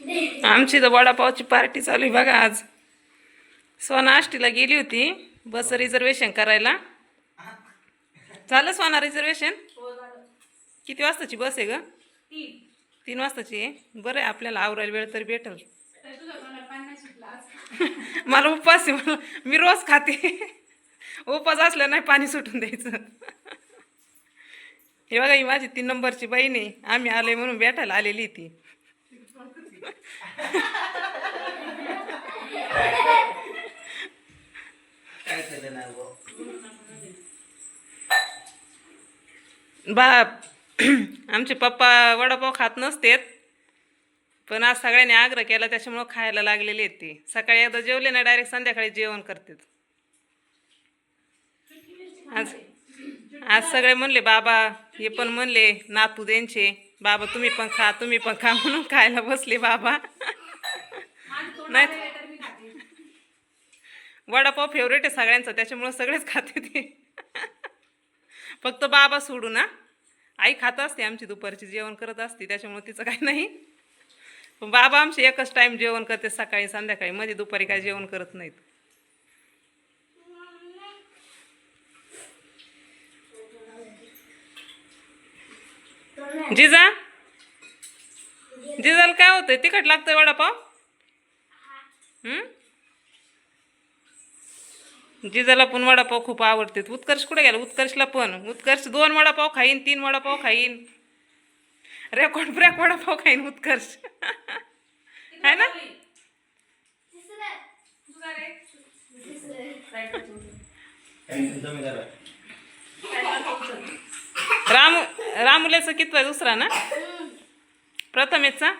आमची तर वडापावची पार्टी चालू आहे बघा आज. सोना आष्टीला गेली होती बस रिझर्वेशन करायला. झालं सोना रिझर्वेशन किती वाजताची बस आहे ग? तीन वाजताची आहे. बरं आहे आपल्याला आवरायला वेळ तरी भेटल. मला उपवास आहे मला मी रोज खाते. उपवास असल्या नाही पाणी सुटून द्यायचं. हे बघा ही माझी तीन नंबरची बहीण आहे. आम्ही आले म्हणून भेटायला आलेली ती. काय केलं नाही बाप आमचे पप्पा वडापाव खात नसतेत पण आज सगळ्यांनी आग्रह केला त्याच्यामुळं खायला लागलेले आहेत ते. सकाळी एकदा जेवले ना डायरेक्ट संध्याकाळी जेवण करतात. आज आज सगळे म्हणले बाबा हे पण म्हणले नातू त्यांचे. बाबा तुम्ही पण खा तुम्ही पण खा म्हणून खायला बसले बाबा. नाही वडापाव फेवरेट आहे सगळ्यांचा त्याच्यामुळं सगळेच खाते ते. फक्त बाबा सोडू ना. आई खात असते आमची दुपारची जेवण करत असते त्याच्यामुळे तिचं काही नाही. पण बाबा आमचे एकच टाईम जेवण करते सकाळी संध्याकाळी. मध्ये दुपारी काय जेवण करत नाहीत. जिजा? जिजाला काय होतंय? तिखट लागतंय वडापाव? जिजाला पण वडापाव खूप आवडते उत्कर्ष कुठे गेला? उत्कर्षला पण. उत्कर्ष दोन वडापाव खाईन तीन वडापाव खाईन. रेकॉर्ड ब्रेक वडापाव खाईन उत्कर्ष. आहे ना? रामू राम रामुल्याचा कितवा दुसरा ना? प्रथमेचा?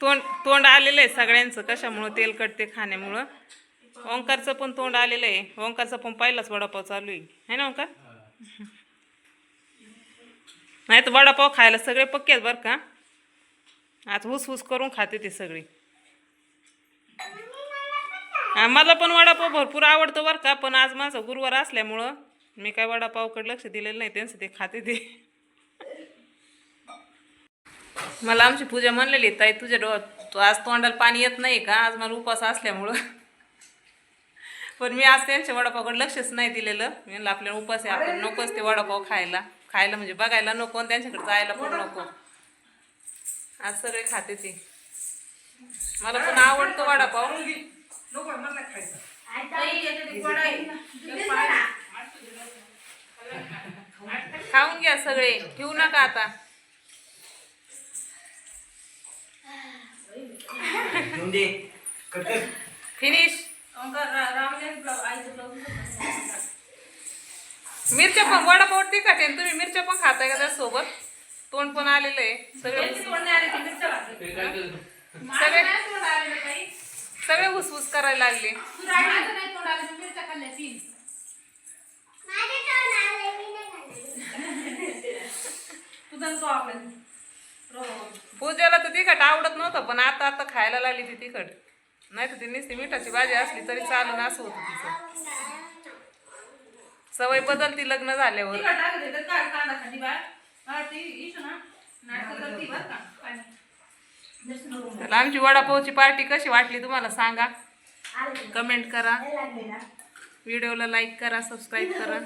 तोंड तोंड आलेलं आहे सगळ्यांचं. कशामुळं तेलकट ते खाण्यामुळं? ओंकारचं पण तोंड आलेलं आहे. ओंकारचा पण पहिलाच वडापाव चालू आहे. है ना ओंकार? नाही तर वडापाव खायला सगळे पक्के आहेत बरं का? आज हुस हुस करून खाते ते सगळी. मला पण वडापाव भरपूर आवडतं बरं का? पण आज माझा गुरुवार असल्यामुळं मी काय वडापावकडे लक्ष दिलेलं नाही त्यांचं ते खाते ते. मला आमची पूजा म्हणलेली ताई तुझ्या डो तू आज तोंडाला पाणी येत नाही का? आज मला उपवास असल्यामुळं. पण मी आज त्यांच्या वडापावकडे लक्षच नाही दिलेलं. मी म्हणलं आपल्याला उपवास आहे आपण नकोच ते वडापाव खायला. खायला म्हणजे बघायला नको आणि त्यांच्याकडे जायला पण नको. आज सगळे खाते ते. मला पण आवडतो वडापाव. घ्या सगळे. ठेवू नका आता. फिनिश. मिरच्या पण वडापाव तिखट आहे तुम्ही मिरच्या पण खाताय का त्यासोबत? तोंड पण आलेलं आहे. सगळे सगळे सगळे हुसहुस करायला लागले. पूजेला तर तिखट आवडत नव्हतं पण आता आता खायला लागली ती तिखट. नाही तर ती नुसती मिठाची भाजी असली तरी चालून असं होतं तिचं. सवय बदलती लग्न झाल्यावर. तर आमची वडापावची पार्टी कशी वाटली तुम्हाला सांगा. कमेंट करा. व्हिडिओला लाईक करा सबस्क्राईब करा.